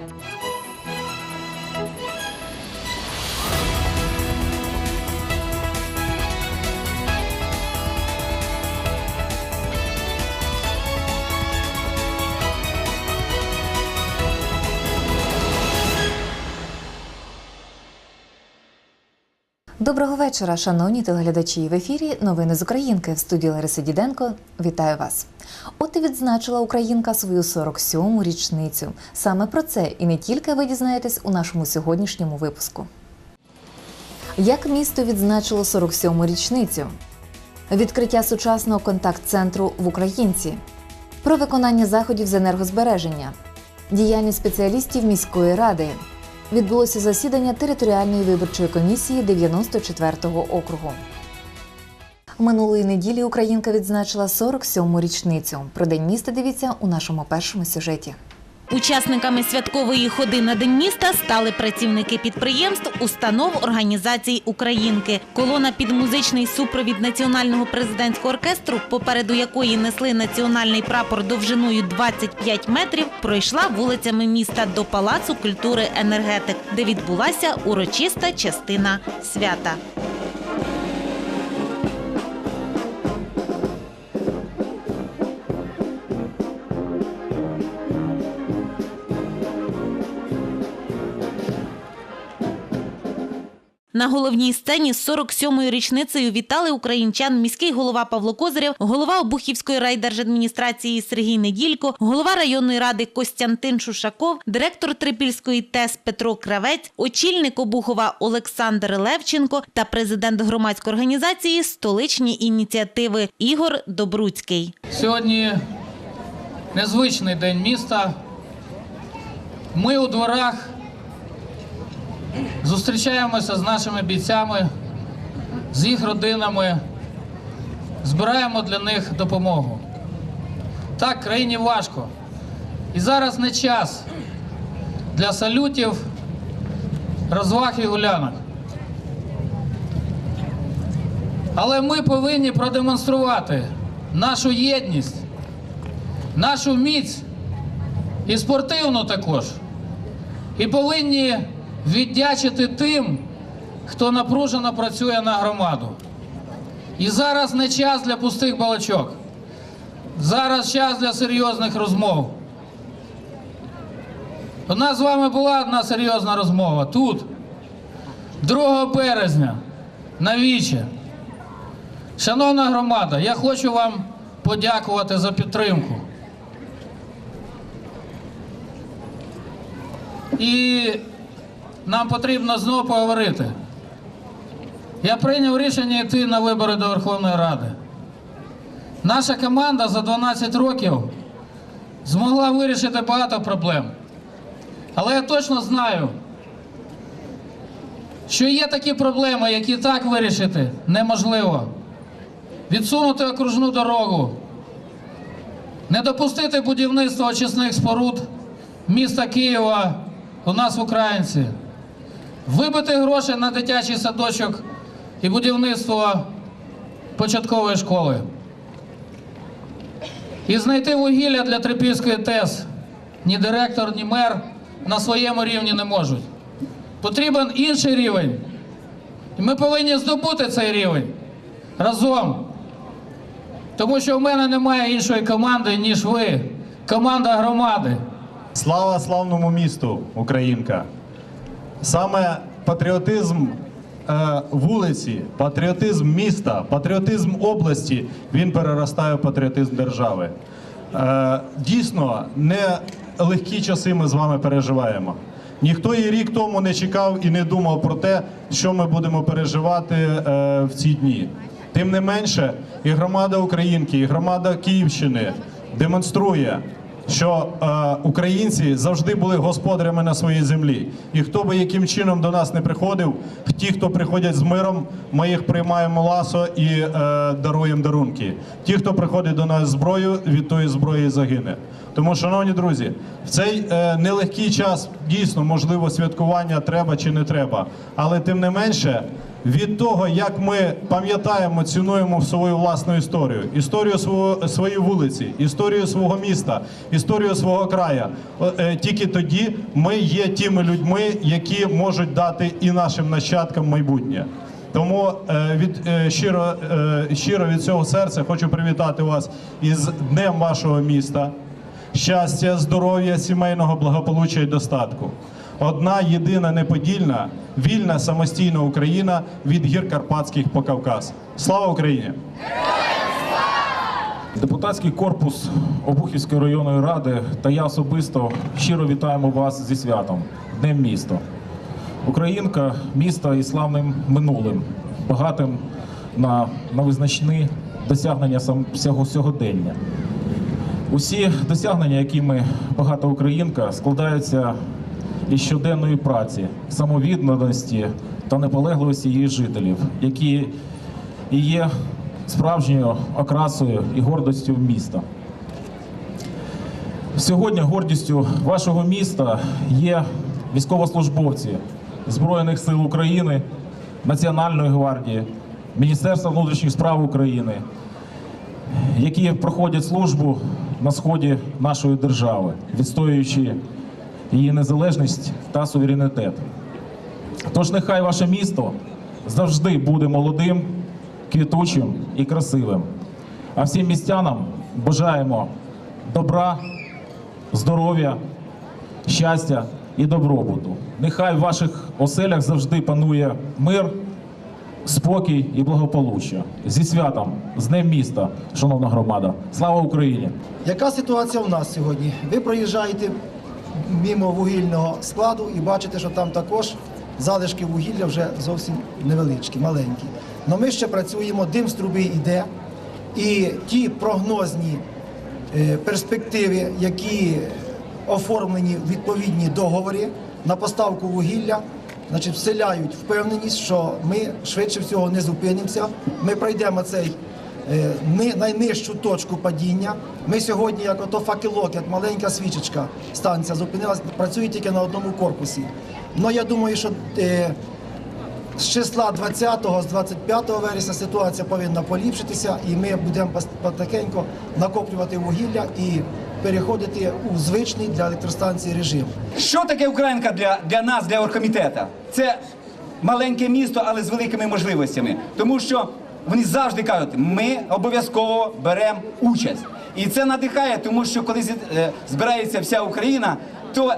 Thank you. Доброго вечора, шановні телеглядачі. В ефірі новини з Українки в студії Лариси Діденко. Вітаю вас. От і відзначила Українка свою 47-му річницю. Саме про це і не тільки ви дізнаєтесь у нашому сьогоднішньому випуску. Як місто відзначило 47-му річницю? Відкриття сучасного контакт-центру в Українці, про виконання заходів з енергозбереження, діяльність спеціалістів міської ради. Відбулося засідання територіальної виборчої комісії 94-го округу. Минулої неділі Українка відзначила 47-му річницю. Про день міста дивіться у нашому першому сюжеті. Учасниками святкової ходи на День міста стали працівники підприємств, установ, організацій Українки. Колона під музичний супровід національного президентського оркестру, попереду якої несли національний прапор довжиною 25 метрів, пройшла вулицями міста до Палацу культури енергетик, де відбулася урочиста частина свята. На головній сцені з 47-ю річницею вітали українчан міський голова Павло Козирєв, голова Обухівської райдержадміністрації Сергій Неділько, голова районної ради Костянтин Шушаков, директор Трипільської ТЕС Петро Кравець, очільник Обухова Олександр Левченко та президент громадської організації Столичні ініціативи Ігор Добруцький. Сьогодні незвичний день міста. Ми у дворах зустрічаємося з нашими бійцями, з їх родинами, збираємо для них допомогу. Так, країні важко. І зараз не час для салютів, розваг і гулянок. Але ми повинні продемонструвати нашу єдність, нашу міць і спортивну також. І повинні віддячити тим, хто напружено працює на громаду. І зараз не час для пустих балачок. Зараз час для серйозних розмов. У нас з вами була одна серйозна розмова тут, 2 березня, на Вічі. Шановна громада, я хочу вам подякувати за підтримку. І нам потрібно знову поговорити. Я прийняв рішення йти на вибори до Верховної Ради. Наша команда за 12 років змогла вирішити багато проблем. Але я точно знаю, що є такі проблеми, які так вирішити неможливо. Відсунути окружну дорогу, не допустити будівництва очисних споруд міста Києва у нас в Українці, вибити гроші на дитячий садочок і будівництво початкової школи. І знайти вугілля для Трипільської ТЕС ні директор, ні мер на своєму рівні не можуть. Потрібен інший рівень. І ми повинні здобути цей рівень разом. Тому що в мене немає іншої команди, ніж ви. Команда громади. Слава славному місту, Українка! Саме патріотизм е, вулиці, патріотизм міста, патріотизм області він переростає в патріотизм держави. Е, дійсно, не легкі часи ми з вами переживаємо. Ніхто і рік тому не чекав і не думав про те, що ми будемо переживати е, в ці дні. Тим не менше, і громада Українки, і громада Київщини демонструє, що е, українці завжди були господарями на своїй землі. І хто би яким чином до нас не приходив, ті, хто приходять з миром, ми їх приймаємо ласо і е, даруємо дарунки. Ті, хто приходить до нас з зброєю, від тої зброї загине. Тому, шановні друзі, в цей е, нелегкий час дійсно можливо святкування треба чи не треба, але тим не менше. Від того, як ми пам'ятаємо, цінуємо свою власну історію, історію свого, своєї вулиці, історію свого міста, історію свого краю. Е, Тільки тоді ми є тими людьми, які можуть дати і нашим нащадкам майбутнє. Тому е, від е, щиро, щиро від цього серця хочу привітати вас із днем вашого міста. Щастя, здоров'я, сімейного благополуччя і достатку. Одна єдина неподільна, вільна самостійна Україна від гір Карпатських по Кавказ. Слава Україні! Депутатський корпус Обухівської районної ради та я особисто щиро вітаємо вас зі святом Днем міста. Українка міста із славним минулим, багатим на, на визначні досягнення сам всього сьогодення. Усі досягнення, якими багата українка, складаються із щоденної праці, самовідданості та наполегливості її жителів, які і є справжньою окрасою і гордостю міста. Сьогодні гордістю вашого міста є військовослужбовці Збройних сил України, Національної гвардії, Міністерства внутрішніх справ України, які проходять службу на сході нашої держави, відстоюючи її незалежність та суверенітет. Тож нехай ваше місто завжди буде молодим, квітучим і красивим. А всім містянам бажаємо добра, здоров'я, щастя і добробуту. Нехай в ваших оселях завжди панує мир, спокій і благополуччя. Зі святом, з Днем міста, шановна громада. Слава Україні! Яка ситуація у нас сьогодні? Ви проїжджаєте мимо вугільного складу і бачите, що там також залишки вугілля вже зовсім невеличкі, маленькі. Але ми ще працюємо, дим з труби йде, і ті прогнозні е, перспективи, які оформлені в відповідні договори на поставку вугілля, значить, вселяють впевненість, що ми швидше всього не зупинимося. Ми пройдемо цей найнижчу точку падіння. Ми сьогодні, як ото факелок, як маленька свічечка, станція зупинилась, працює тільки на одному корпусі. Ну я думаю, що е, з числа 20-го, з 25 вересня ситуація повинна поліпшитися, і ми будемо потихеньку накоплювати вугілля і переходити у звичний для електростанції режим. Що таке Українка для, для нас, для оргкомітету? Це маленьке місто, але з великими можливостями. Тому що вони завжди кажуть, ми обов'язково беремо участь. І це надихає, тому що коли е, збирається вся Україна, то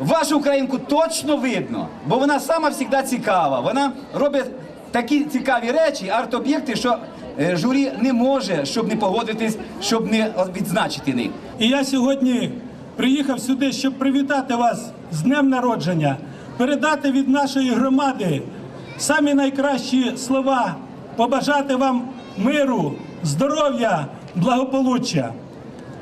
вашу українку точно видно, бо вона сама завжди цікава. Вона робить такі цікаві речі, арт-об'єкти, що е, журі не може, щоб не погодитись, щоб не відзначити них. І я сьогодні приїхав сюди, щоб привітати вас з днем народження, передати від нашої громади самі найкращі слова, побажати вам миру, здоров'я, благополуччя.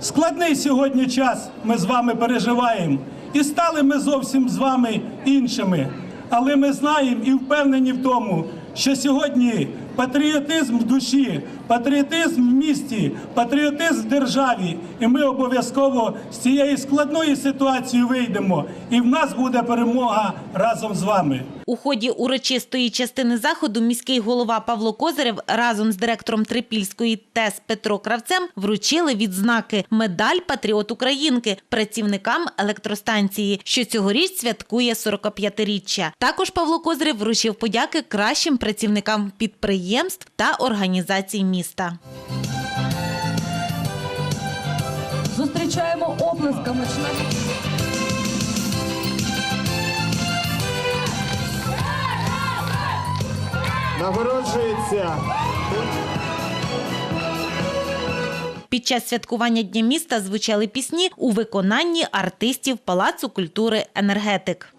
Складний сьогодні час ми з вами переживаємо, і стали ми зовсім з вами іншими. Але ми знаємо і впевнені в тому, що сьогодні патріотизм в душі, патріотизм в місті, патріотизм в державі. І ми обов'язково з цієї складної ситуації вийдемо. І в нас буде перемога разом з вами. У ході урочистої частини заходу міський голова Павло Козирев разом з директором Трипільської ТЕС Петро Кравцем вручили відзнаки медаль Патріот Українки працівникам електростанції, що цьогоріч святкує 45-річчя. Також Павло Козирев вручив подяки кращим працівникам підприємств та організацій міста. Зустрічаємо оплесками членів. Нагороджується Під час святкування Дня міста звучали пісні у виконанні артистів Палацу культури Енергетик.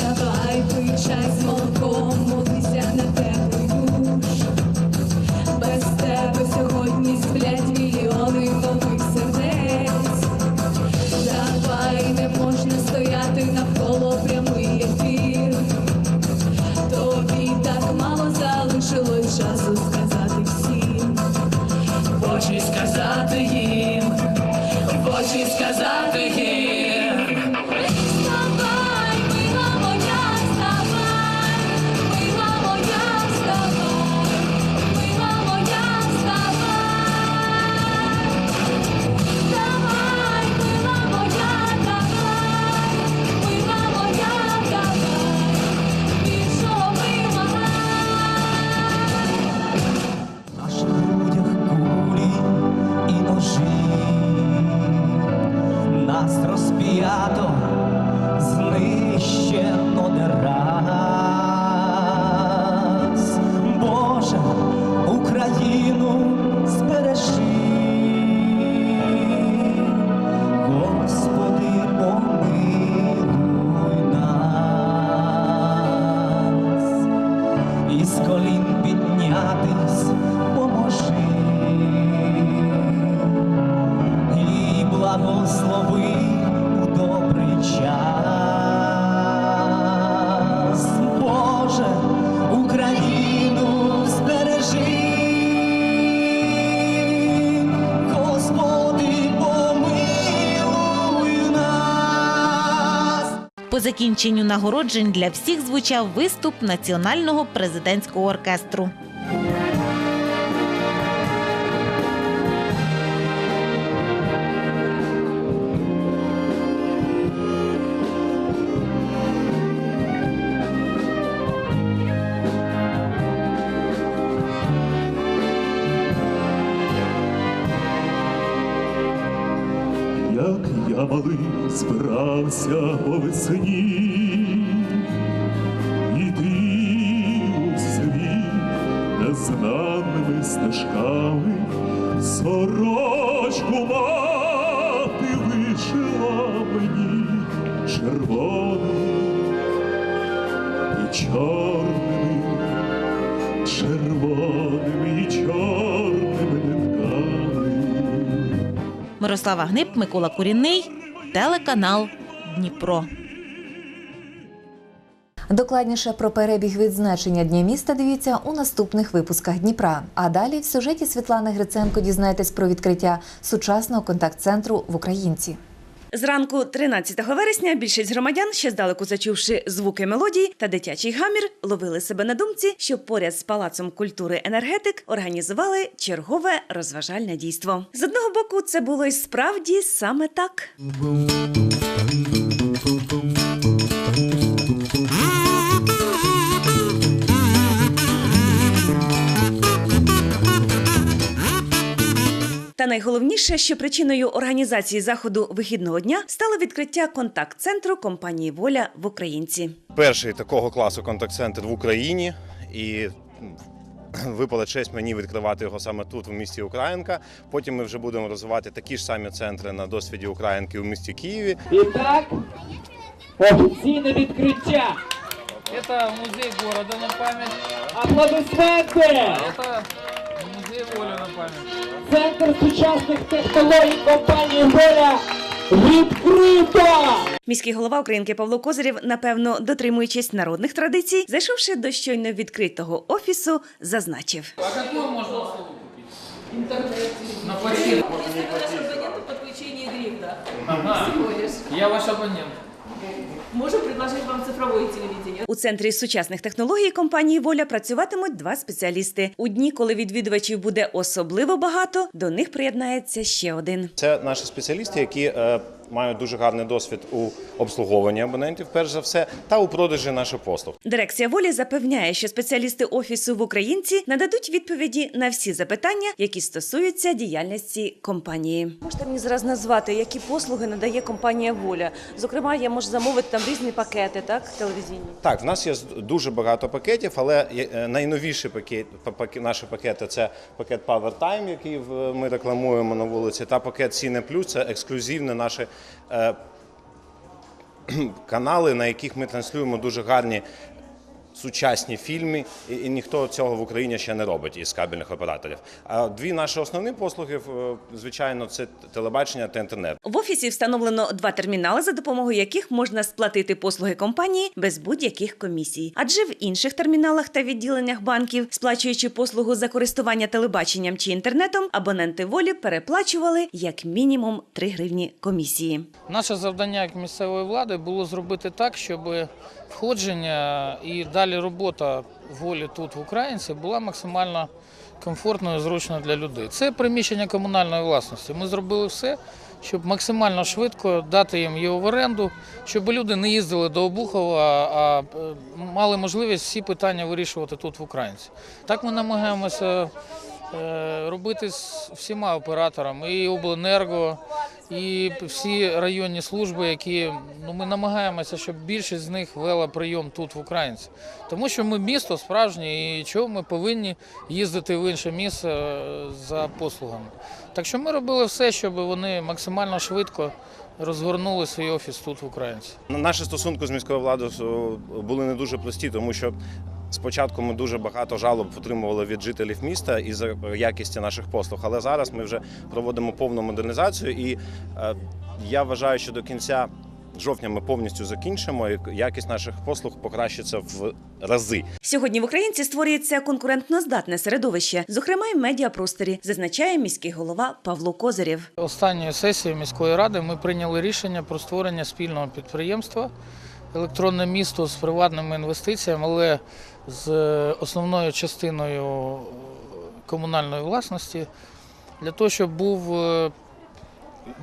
Давай пий чай з молоком, Слови у добрий час, Боже, Україну збережи, Господи, помилуй нас. По закінченню нагороджень для всіх звучав виступ національного президентського оркестру. Збирався по весні, іти у світ незнаними стежками, сорочку мати вишила мені червоними і чорними, червоними і чорними. Мирослава Гнип, Микола Курінний, телеканал Дніпро. Докладніше про перебіг відзначення Дня міста дивіться у наступних випусках Дніпра. А далі в сюжеті Світлани Гриценко дізнаєтесь про відкриття сучасного контакт-центру в Українці. Зранку 13 вересня більшість громадян, ще здалеку зачувши звуки мелодії та дитячий гамір, ловили себе на думці, що поряд з палацом культури енергетик організували чергове розважальне дійство. З одного боку, це було й справді саме так. Та найголовніше, що причиною організації заходу вихідного дня стало відкриття контакт-центру компанії Воля в Українці. перший такого класу контакт-центр в Україні і випала честь мені відкривати його саме тут, в місті Українка. Потім ми вже будемо розвивати такі ж самі центри на досвіді Українки у місті Києві. І так, офіційне відкриття. Это музей города на память. Аплодисменти! Центр сучасних технологій компанії Воля відкрито! Міський голова Українки Павло Козирєв, напевно, дотримуючись народних традицій, зайшовши до щойно відкритого офісу, зазначив. А какую можно услугу купить? Интернет. На пакет. подключение грифта. Ага. Я ваш абонент. Можем предложить вам цифровое телевидение. У центрі сучасних технологій компанії Воля працюватимуть два спеціалісти. У дні, коли відвідувачів буде особливо багато, до них приєднається ще один. Це наші спеціалісти, які мають дуже гарний досвід у обслуговуванні абонентів, перш за все, та у продажі наших послуг. Дирекція волі запевняє, що спеціалісти офісу в Українці нададуть відповіді на всі запитання, які стосуються діяльності компанії. Можете мені зараз назвати, які послуги надає компанія Воля? Зокрема, я можу замовити там різні пакети, так телевізійні. Так, в нас є з- дуже багато пакетів, але е, найновіші пакет, па- паке- наші пакети це пакет Power Time, який в- ми рекламуємо на вулиці, та пакет Cine Plus, це ексклюзивні наші е, канали, на яких ми транслюємо дуже гарні сучасні фільми, і, і ніхто цього в Україні ще не робить із кабельних операторів. А дві наші основні послуги, звичайно, це телебачення та інтернет. В офісі встановлено два термінали, за допомогою яких можна сплатити послуги компанії без будь-яких комісій. Адже в інших терміналах та відділеннях банків, сплачуючи послугу за користування телебаченням чи інтернетом, абоненти волі переплачували як мінімум 3 гривні комісії. Наше завдання як місцевої влади було зробити так, щоб входження і далі робота волі тут в Українці була максимально комфортною і зручною для людей. Це приміщення комунальної власності. Ми зробили все, щоб максимально швидко дати їм його в оренду, щоб люди не їздили до Обухова, а мали можливість всі питання вирішувати тут в Українці. Так ми намагаємося робити з всіма операторами, і обленерго, і всі районні служби, які ну ми намагаємося, щоб більшість з них вела прийом тут в Українці. Тому що ми місто справжнє і чого ми повинні їздити в інше місце е, за послугами. Так що ми робили все, щоб вони максимально швидко розгорнули свій офіс тут в Українці. Наші стосунки з міською владою е, були не дуже прості, тому що спочатку ми дуже багато жалоб отримували від жителів міста із за якісті наших послуг. Але зараз ми вже проводимо повну модернізацію, і е, я вважаю, що до кінця. Жовтня ми повністю закінчимо, і якість наших послуг покращиться в рази. Сьогодні в Українці створюється конкурентно здатне середовище, зокрема й в медіапросторі, зазначає міський голова Павло Козирєв. Останньої сесії міської ради ми прийняли рішення про створення спільного підприємства електронне місто з приватними інвестиціями, але з е, основною частиною комунальної власності, для того, щоб був, е,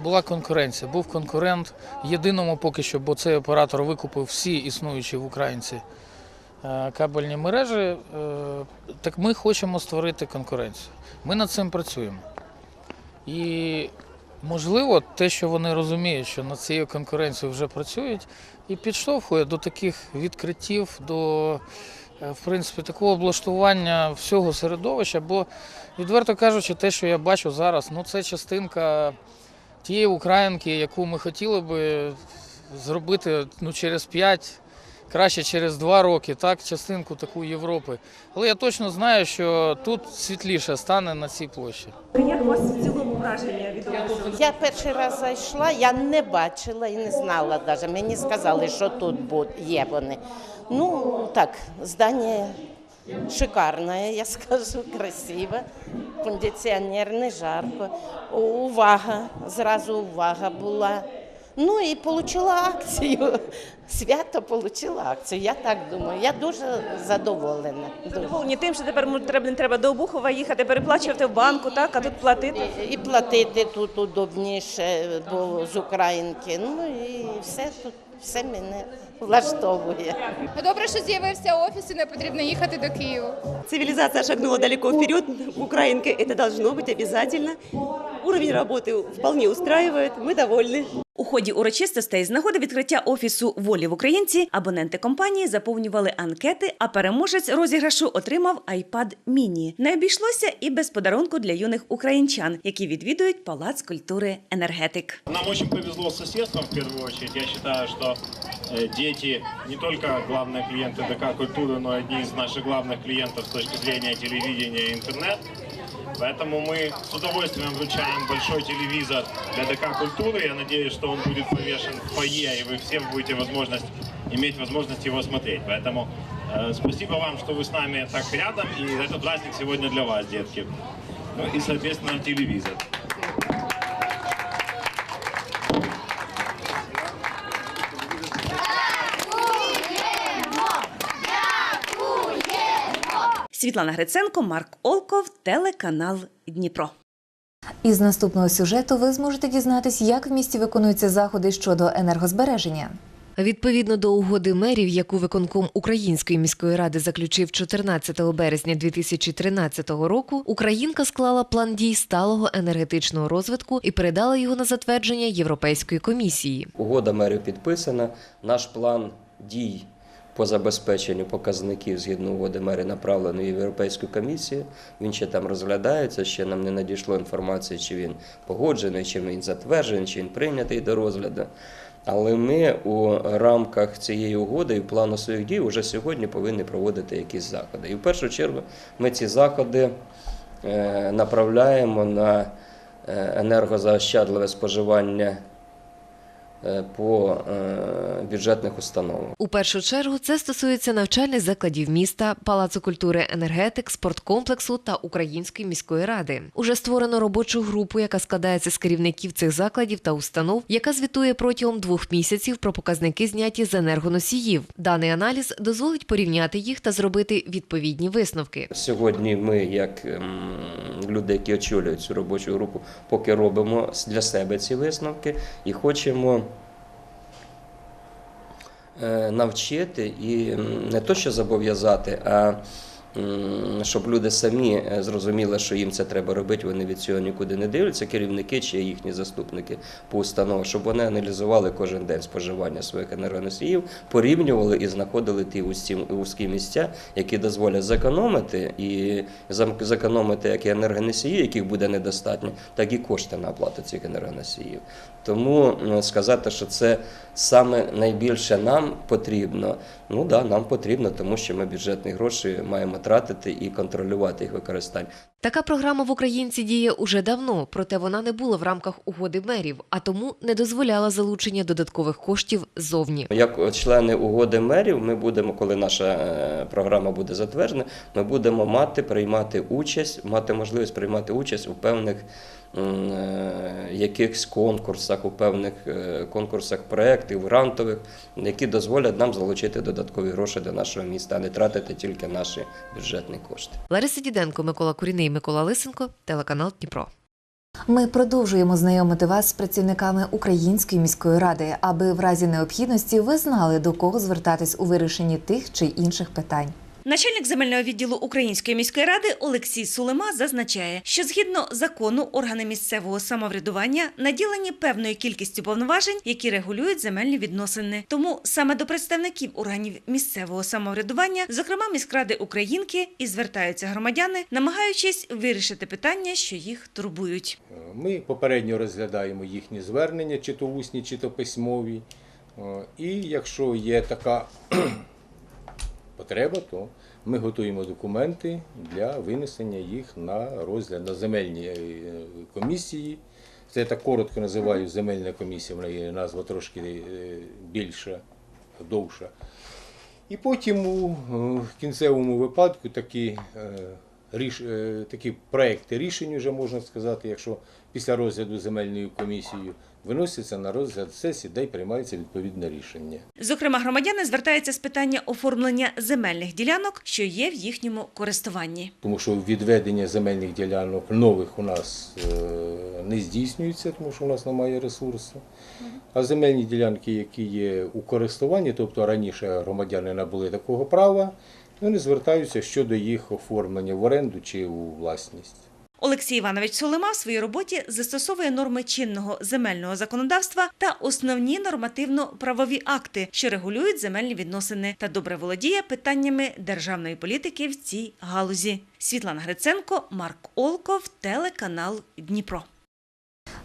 була конкуренція, був конкурент єдиному поки що, бо цей оператор викупив всі існуючі в Українці е, кабельні мережі. е, Так ми хочемо створити конкуренцію. Ми над цим працюємо. І можливо, те, що вони розуміють, що над цією конкуренцією вже працюють, і підштовхує до таких відкриттів, до е, в принципі, такого облаштування всього середовища. Бо, відверто кажучи, те, що я бачу зараз, ну це частинка тієї українки, яку ми хотіли би зробити ну, через 5, краще через 2 роки, так, частинку таку Європи. Але я точно знаю, що тут світліше стане на цій площі. Як вас в цілому враження від вас? Я перший раз зайшла, я не бачила і не знала навіть. Мені сказали, що тут є вони. Ну, так, здання шикарне, я скажу, красиве. Кондиціонер, не жарко. Увага, зразу увага була. Ну і отримала акцію. Свято отримала акцію. Я так думаю. Я дуже задоволена. Дуже. Задоволені тим, що тепер м, треба, не треба до Обухова їхати, переплачувати в банку, так, а тут платити. І, і платити тут удобніше, бо з Українки. Ну і все тут, все мене влаштовує. Добре, що з'явився офіс і не потрібно їхати до Києва. Цивилизация шагнула далеко вперед. Украинка это должно быть обязательно. Уровень работы вполне устраивает. Мы довольны. У ході урочистостей з нагоди відкриття офісу волі в Українці абоненти компанії заповнювали анкети, а переможець розіграшу отримав iPad mini. Не обійшлося і без подарунку для юних українчан, які відвідують палац культури енергетик. Нам очень повезло с соседством в первую очередь. Я считаю, что э, дети не только главные клиенты ДК культуры, но и одни из наших главных клиентов с точки зрения телевидения и интернет. Поэтому мы с удовольствием вручаем большой телевизор для ДК культуры. Я надеюсь, что он будет повешен в фойе, и вы все будете возможность, иметь возможность его смотреть. Поэтому э, спасибо вам, что вы с нами так рядом, и этот праздник сегодня для вас, детки. Ну и, соответственно, телевизор. Світлана Гриценко, Марк Олков, телеканал Дніпро. Із наступного сюжету ви зможете дізнатись, як в місті виконуються заходи щодо енергозбереження. Відповідно до угоди мерів, яку виконком Української міської ради заключив 14 березня 2013 року, Українка склала план дій сталого енергетичного розвитку і передала його на затвердження Європейської комісії. Угода мерів підписана. Наш план дій по забезпеченню показників згідно угоди мерів направлений в Європейську комісію. Він ще там розглядається. Ще нам не надійшло інформації, чи він погоджений, чи він затверджений, чи він прийнятий до розгляду. Але ми у рамках цієї угоди і плану своїх дій вже сьогодні повинні проводити якісь заходи. І в першу чергу ми ці заходи е, направляємо на е, енергозаощадливе споживання по е, бюджетних установах. У першу чергу це стосується навчальних закладів міста, палацу культури енергетик, спорткомплексу та Української міської ради. Уже створено робочу групу, яка складається з керівників цих закладів та установ, яка звітує протягом двох місяців про показники зняті з енергоносіїв. Даний аналіз дозволить порівняти їх та зробити відповідні висновки. Сьогодні ми, як ем, люди, які очолюють цю робочу групу, поки робимо для себе ці висновки і хочемо е, навчити і не то, що зобов'язати, а щоб люди самі е, зрозуміли, що їм це треба робити, вони від цього нікуди не дивляться, керівники чи їхні заступники по установах, щоб вони аналізували кожен день споживання своїх енергоносіїв, порівнювали і знаходили ті вузькі, місця, які дозволять зекономити і зекономити як і енергоносії, яких буде недостатньо, так і кошти на оплату цих енергоносіїв. Тому сказати, що це саме найбільше нам потрібно. Ну да, нам потрібно, тому що ми бюджетні гроші маємо тратити і контролювати їх використання. Така програма в Українці діє уже давно, проте вона не була в рамках угоди мерів, а тому не дозволяла залучення додаткових коштів зовні. Як члени угоди мерів, ми будемо, коли наша е, програма буде затверджена, ми будемо мати приймати участь, мати можливість приймати участь у певних якихось конкурсах, у певних е, конкурсах проєктів, грантових, які дозволять нам залучити додаткові гроші до нашого міста, а не тратити тільки наші бюджетні кошти. Лариса Діденко, Микола Куріний, Микола Лисенко, телеканал Дніпро. Ми продовжуємо знайомити вас з працівниками Української міської ради, аби в разі необхідності ви знали до кого звертатись у вирішенні тих чи інших питань. Начальник земельного відділу Української міської ради Олексій Сулема зазначає, що згідно закону органи місцевого самоврядування наділені певною кількістю повноважень, які регулюють земельні відносини. Тому саме до представників органів місцевого самоврядування, зокрема міськради Українки, і звертаються громадяни, намагаючись вирішити питання, що їх турбують. Ми попередньо розглядаємо їхні звернення, чи то усні, чи то письмові. І якщо є така потреба, то ми готуємо документи для винесення їх на розгляд на земельні е, комісії. Це я так коротко називаю земельна комісія, вона є назва трошки е, більша, довша. І потім у е, кінцевому випадку такі, такі проекти рішень, вже можна сказати, якщо після розгляду земельною комісією виносяться на розгляд сесії, де й приймається відповідне рішення. Зокрема, громадяни звертаються з питання оформлення земельних ділянок, що є в їхньому користуванні. Тому що відведення земельних ділянок нових у нас е, не здійснюється, тому що у нас немає ресурсу. А земельні ділянки, які є у користуванні, тобто раніше громадяни набули такого права, вони звертаються щодо їх оформлення в оренду чи у власність. Олексій Іванович Солима в своїй роботі застосовує норми чинного земельного законодавства та основні нормативно-правові акти, що регулюють земельні відносини, та добре володіє питаннями державної політики в цій галузі. Світлана Гриценко, Марк Олков, телеканал Дніпро.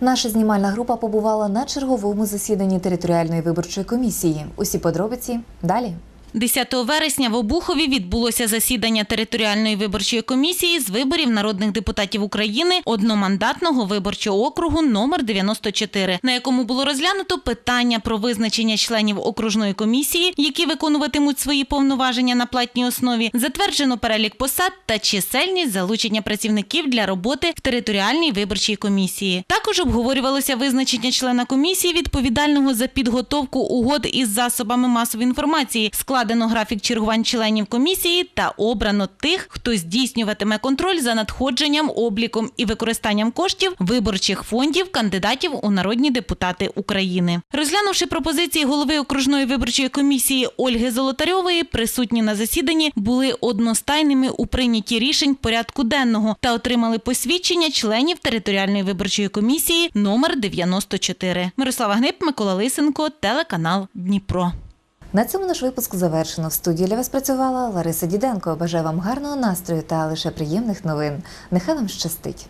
Наша знімальна група побувала на черговому засіданні територіальної виборчої комісії. Усі подробиці далі. 10 вересня в Обухові відбулося засідання територіальної виборчої комісії з виборів народних депутатів України одномандатного виборчого округу номер 94, на якому було розглянуто питання про визначення членів окружної комісії, які виконуватимуть свої повноваження на платній основі, затверджено перелік посад та чисельність залучення працівників для роботи в територіальній виборчій комісії. Також обговорювалося визначення члена комісії відповідального за підготовку угод із засобами масової інформації, складено графік чергувань членів комісії та обрано тих, хто здійснюватиме контроль за надходженням, обліком і використанням коштів виборчих фондів кандидатів у народні депутати України. Розглянувши пропозиції голови окружної виборчої комісії Ольги Золотарьової, присутні на засіданні були одностайними у прийнятті рішень порядку денного та отримали посвідчення членів територіальної виборчої комісії номер 94. Мирослава Гнип, Микола Лисенко, телеканал Дніпро. На цьому наш випуск завершено. В студії для вас працювала Лариса Діденко. Бажаю вам гарного настрою та лише приємних новин. Нехай вам щастить.